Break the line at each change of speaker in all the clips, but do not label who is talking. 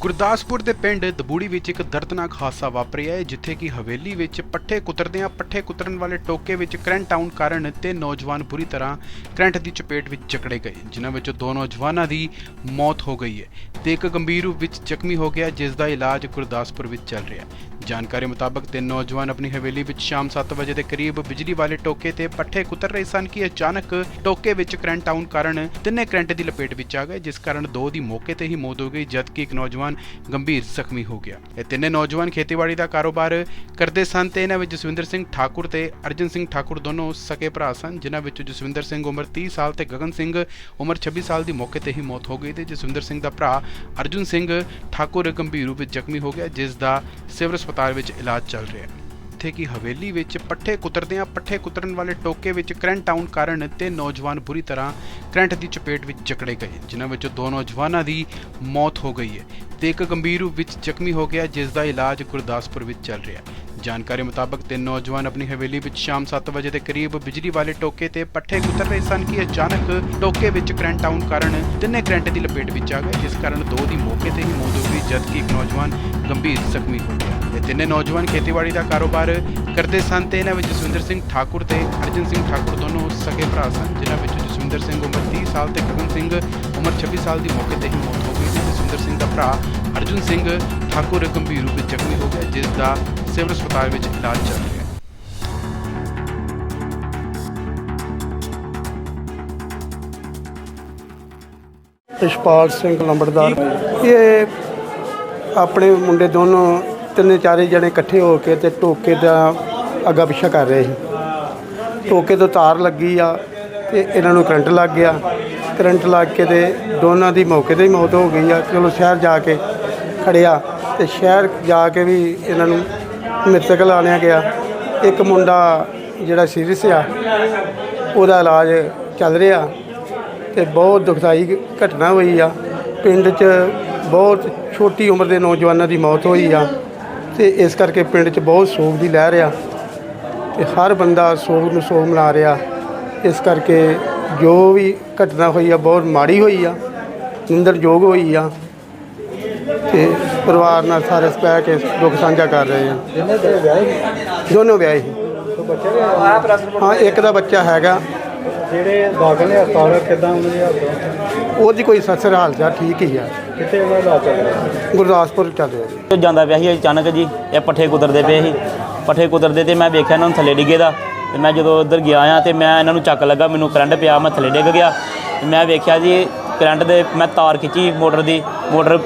ਗੁਰਦਾਸਪੁਰ ਦੇ ਪਿੰਡ ਦਬੂੜੀ ਵਿੱਚ ਇੱਕ ਦਰਦਨਾਕ ਹਾਦਸਾ ਵਾਪਰਿਆ ਹੈ, ਜਿੱਥੇ ਕਿ ਹਵੇਲੀ ਵਿੱਚ ਪੱਠੇ ਕੁਤਰਦਿਆਂ ਪੱਠੇ ਕੁਤਰਨ ਵਾਲੇ ਟੋਕੇ ਵਿੱਚ ਕਰੰਟ ਆਉਣ ਕਾਰਨ ਤਿੰਨ ਨੌਜਵਾਨ ਬੁਰੀ ਤਰ੍ਹਾਂ ਕਰੰਟ ਦੀ ਚਪੇਟ ਵਿੱਚ ਜਕੜੇ ਗਏ ਜਿਨ੍ਹਾਂ ਵਿੱਚੋਂ ਦੋ ਨੌਜਵਾਨਾਂ ਦੀ ਮੌਤ ਹੋ ਗਈ ਹੈ ਤੇ ਇੱਕ ਗੰਭੀਰ ਰੂਪ ਵਿੱਚ ਜ਼ਖਮੀ ਹੋ ਗਿਆ, ਜਿਸ ਦਾ ਇਲਾਜ ਗੁਰਦਾਸਪੁਰ ਵਿੱਚ ਚੱਲ ਰਿਹਾ ਹੈ। ਜਾਣਕਾਰੀ ਮੁਤਾਬਕ ਤਿੰਨ ਨੌਜਵਾਨ ਆਪਣੀ ਹਵੇਲੀ ਵਿੱਚ ਸ਼ਾਮ 7 ਵਜੇ ਦੇ ਕਰੀਬ ਬਿਜਲੀ ਵਾਲੇ ਟੋਕੇ ਤੇ ਪੱਠੇ ਕੁਤਰ ਰਹੇ ਸਨ ਕਿ ਅਚਾਨਕ ਟੋਕੇ ਵਿੱਚ ਕਰੰਟ ਆਉਣ ਕਾਰਨ ਤਿੰਨੇ ਕਰੰਟ ਦੀ ਲਪੇਟ ਵਿੱਚ ਆ ਗਏ, ਜਿਸ ਕਾਰਨ ਦੋ ਦੀ ਮੌਕੇ ਤੇ ਹੀ ਮੌਤ ਹੋ ਗਈ, ਜਦਕਿ ਇੱਕ ਨੌਜਵਾਨ ਗੰਭੀਰ ਜ਼ਖਮੀ ਹੋ ਗਿਆ। ਇਹ ਤਿੰਨੇ ਨੌਜਵਾਨ ਖੇਤੀਬਾੜੀ ਦਾ ਕਾਰੋਬਾਰ ਕਰਦੇ ਸਨ ਤੇ ਇਹਨਾਂ ਵਿੱਚ ਜਸਵਿੰਦਰ ਸਿੰਘ ਠਾਕੁਰ ਤੇ ਅਰਜਨ ਸਿੰਘ ਠਾਕੁਰ ਦੋਨੋਂ ਸਕੇ ਭਰਾ ਸਨ, ਜਿਨ੍ਹਾਂ ਵਿੱਚ ਜਸਵਿੰਦਰ ਸਿੰਘ ਉਮਰ 30 ਸਾਲ ਤੇ ਗਗਨ ਸਿੰਘ ਉਮਰ 26 ਸਾਲ ਦੀ ਮੌਕੇ ਤੇ ਹੀ ਮੌਤ ਹੋ ਗਈ ਤੇ ਜਸਵਿੰਦਰ ਸਿੰਘ ਦਾ ਭਰਾ ਅਰਜੁਨ ਸਿੰਘ ਠਾਕੁਰ ਗੰਭੀਰ ਰੂਪ ਵਿੱਚ ਜ਼ਖਮੀ ਹੋ ਗਿਆ, ਜਿਸ ਦਾ ਸਿਵਲ ਹਸਪਤਾਲ ਵਿੱਚ ਇਲਾਜ ਚੱਲ ਰਿਹਾ ਹੈ। ਜਿੱਥੇ ਕਿ ਹਵੇਲੀ ਵਿੱਚ ਪੱਠੇ ਕੁਤਰਦਿਆਂ ਪੱਠੇ ਕੁਤਰਨ ਵਾਲੇ ਟੋਕੇ ਵਿੱਚ ਕਰੰਟ ਆਉਣ ਕਾਰਨ ਤੇ ਨੌਜਵਾਨ ਬੁਰੀ ਤਰ੍ਹਾਂ ਕਰੰਟ ਦੀ ਚਪੇਟ ਵਿੱਚ ਜਕੜੇ ਗਏ। ਜਿਨ੍ਹਾਂ ਵਿੱਚੋਂ ਦੋ ਨੌਜਵਾਨਾਂ ਦੀ ਮੌਤ ਹੋ ਗਈ ਹੈ ਤੇ ਇੱਕ ਗੰਭੀਰ ਰੂਪ ਵਿੱਚ ਜ਼ਖਮੀ ਹੋ ਗਿਆ, ਜਿਸ ਦਾ ਇਲਾਜ ਗੁਰਦਾਸਪੁਰ ਵਿੱਚ ਚੱਲ ਰਿਹਾ ਹੈ। ਜਾਣਕਾਰੀ ਮੁਤਾਬਕ ਤਿੰਨ ਨੌਜਵਾਨ ਆਪਣੀ ਹਵੇਲੀ ਵਿੱਚ ਸ਼ਾਮ 7 ਵਜੇ ਦੇ ਕਰੀਬ ਬਿਜਲੀ ਵਾਲੇ ਟੋਕੇ ਤੇ ਪੱਠੇ ਕੁਤਰ ਰਹੇ ਸਨ ਕਿ ਅਚਾਨਕ ਟੋਕੇ ਵਿੱਚ ਕਰੰਟ ਆਉਣ ਕਾਰਨ ਤਿੰਨੇ ਕਰੰਟ ਦੀ ਲਪੇਟ ਵਿੱਚ ਆ ਗਏ, ਜਿਸ ਕਾਰਨ ਦੋ ਦੀ ਮੌਕੇ ਤੇ ਹੀ ਮੌਤ ਹੋ ਗਈ, ਜਦਕਿ ਇੱਕ ਨੌਜਵਾਨ ਗੰਭੀਰ ਜ਼ਖਮੀ ਹੋ ਗਿਆ। ਇਹ ਤਿੰਨੇ ਨੌਜਵਾਨ ਖੇਤੀਬਾੜੀ ਦਾ ਕਾਰੋਬਾਰ ਕਰਦੇ ਸਨ ਤੇ ਇਹਨਾਂ ਵਿੱਚ ਜਸਵਿੰਦਰ ਸਿੰਘ ਠਾਕੁਰ ਤੇ ਅਰਜਨ ਸਿੰਘ ਠਾਕੁਰ ਦੋਨੋਂ ਸਕੇ ਭਰਾ ਸਨ, ਜਿਨ੍ਹਾਂ ਵਿੱਚ ਜਸਵਿੰਦਰ ਸਿੰਘ ਉਮਰ 30 ਸਾਲ ਤੇ ਗਗਨ ਸਿੰਘ ਉਮਰ 26 ਸਾਲ ਦੀ ਮੌਕੇ ਤੇ ਹੀ ਮੌਤ ਹੋ ਗਈ। ਤੇ ਜਸਵਿੰਦਰ ਸਿੰਘ ਦਾ ਭਰਾ ਅਰਜੁਨ ਸਿੰਘ ਠਾਕੁਰ ਗੰਭੀਰ ਰੂਪ ਵਿੱਚ ਜ਼ਖਮੀ ਹੋ ਗਿਆ, ਜਿਸ ਦਾ ਸਿਵਲ ਹਸਪਤਾਲ ਵਿੱਚ ਇਲਾਜ ਚੱਲ ਰਿਹਾ ਹੈ।
ਇਸ਼ਪਾਲ ਸਿੰਘ ਲੰਬੜਦਾਰ। ਇਹ ਆਪਣੇ ਮੁੰਡੇ ਦੋਨੋਂ ਤਿੰਨੇ ਚਾਰੇ ਜਣੇ ਇਕੱਠੇ ਹੋ ਕੇ ਤੇ ਟੋਕੇ ਦਾ ਅੱਗਾ ਪਿੱਛਾ ਕਰ ਰਹੇ ਸੀ। ਟੋਕੇ ਤੋਂ ਤਾਰ ਲੱਗੀ ਆ ਤੇ ਇਹਨਾਂ ਨੂੰ ਕਰੰਟ ਲੱਗ ਗਿਆ। ਕਰੰਟ ਲੱਗ ਕੇ ਤੇ ਦੋਨਾਂ ਦੀ ਮੌਕੇ ਤੇ ਹੀ ਮੌਤ ਹੋ ਗਈ ਆ। ਚਲੋ ਸ਼ਹਿਰ ਜਾ ਕੇ ਖੜਿਆ ਤੇ ਸ਼ਹਿਰ ਜਾ ਕੇ ਵੀ ਇਹਨਾਂ ਨੂੰ ਮ੍ਰਿਤਕ ਲਾਣਿਆ ਗਿਆ। ਇੱਕ ਮੁੰਡਾ ਜਿਹੜਾ ਸੀਰੀਅਸ ਆ, ਉਹਦਾ ਇਲਾਜ ਚੱਲ ਰਿਹਾ ਤੇ ਬਹੁਤ ਦੁਖਦਾਈ ਘਟਨਾ ਹੋਈ ਆ। ਪਿੰਡ 'ਚ ਬਹੁਤ ਛੋਟੀ ਉਮਰ ਦੇ ਨੌਜਵਾਨਾਂ ਦੀ ਮੌਤ ਹੋਈ ਆ ਤੇ ਇਸ ਕਰਕੇ ਪਿੰਡ 'ਚ ਬਹੁਤ ਸੋਗ ਦੀ ਲਹਿਰ ਆ ਤੇ ਹਰ ਬੰਦਾ ਸੋਗ ਨੂੰ ਸੋਗ ਮਨਾ ਰਿਹਾ। ਇਸ ਕਰਕੇ ਜੋ ਵੀ ਘਟਨਾ ਹੋਈ ਆ, ਬਹੁਤ ਮਾੜੀ ਹੋਈ ਆ ਨਿੰਦਰਯੋਗ ਹੋਈ ਆ। ਤੇ ਪਰਿਵਾਰ ਨਾਲ ਸਾਰੇ ਪੈ ਕੇ ਦੁੱਖ ਸਾਂਝਾ ਕਰ ਰਹੇ ਆ ਦੋਨੋਂ ਵਿਆਹੇ ਸੀ। ਹਾਂ ਇੱਕ ਦਾ ਬੱਚਾ ਹੈਗਾ।
ਜਿਹੜੇ ਦਾਖਲ ਨੇ ਹਸਪਤਾਲ ਕਿਦਾਂ ਉਹਨਾਂ ਦੀ ਹਾਲਤ
ਉਹਦੀ ਕੋਈ ਸਸਰ ਹਾਲ ਚਾਲ ਠੀਕ ਹੀ ਆ।
ਕਿੱਥੇ ਉਹਨਾਂ ਦਾ ਚੱਲ ਰਿਹਾ
ਗੁਰਦਾਸਪੁਰ ਚੱਲ ਰਿਹਾ ਜੀ।
ਜਾਂਦਾ ਪਿਆ ਸੀ ਅਚਾਨਕ ਜੀ ਇਹ ਪੱਠੇ ਕੁਤਰਦੇ ਪਏ ਸੀ। ਪੱਠੇ ਕੁਤਰਦੇ ਤੇ ਮੈਂ ਵੇਖਿਆ ਇਹਨਾਂ ਨੂੰ ਥੱਲੇ ਡਿੱਗੇ ਦਾ। ਤੇ ਮੈਂ ਜਦੋਂ ਉੱਧਰ ਗਿਆ ਆ ਤੇ ਮੈਂ ਇਹਨਾਂ ਨੂੰ ਚੱਕ ਲੱਗਾ ਮੈਨੂੰ ਕਰੰਟ ਪਿਆ ਮੈਂ ਥੱਲੇ ਡਿੱਗ ਗਿਆ। ਮੈਂ ਵੇਖਿਆ ਜੀ ਕਰੰਟ ਦੇ ਮੈਂ ਤਾਰ ਖਿੱਚੀ ਮੋਟਰ ਦੀ ਮੋਟਰ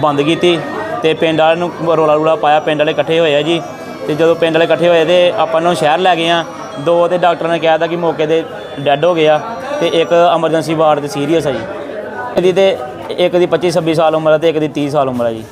ਬੰਦ ਕੀਤੀ ਤੇ ਪਿੰਡ ਵਾਲਿਆਂ ਨੂੰ ਰੋਲਾ ਰੂਲਾ ਪਾਇਆ, ਪਿੰਡ ਵਾਲੇ ਇਕੱਠੇ ਹੋਏ ਆ ਜੀ। ਤੇ ਜਦੋਂ ਪਿੰਡ ਵਾਲੇ ਇਕੱਠੇ ਹੋਏ ਤੇ ਆਪਾਂ ਨੂੰ ਸ਼ਹਿਰ ਲੈ ਗਏ ਆ। ਦੋ ਤੇ ਡਾਕਟਰ ਨੇ ਕਿਹਾ ਤਾ ਕਿ ਮੌਕੇ ਤੇ ਡੈੱਡ ਹੋ ਗਿਆ ਤੇ ਇੱਕ ਐਮਰਜੈਂਸੀ ਵਾਰਡ ਤੇ ਸੀਰੀਅਸ ਆ ਜੀ। ਇਹਦੀ ਤੇ ਇੱਕ ਦੀ 25 26 ਸਾਲ ਉਮਰ ਹੈ ਤੇ ਇੱਕ ਦੀ 30 ਸਾਲ ਉਮਰ ਹੈ ਜੀ।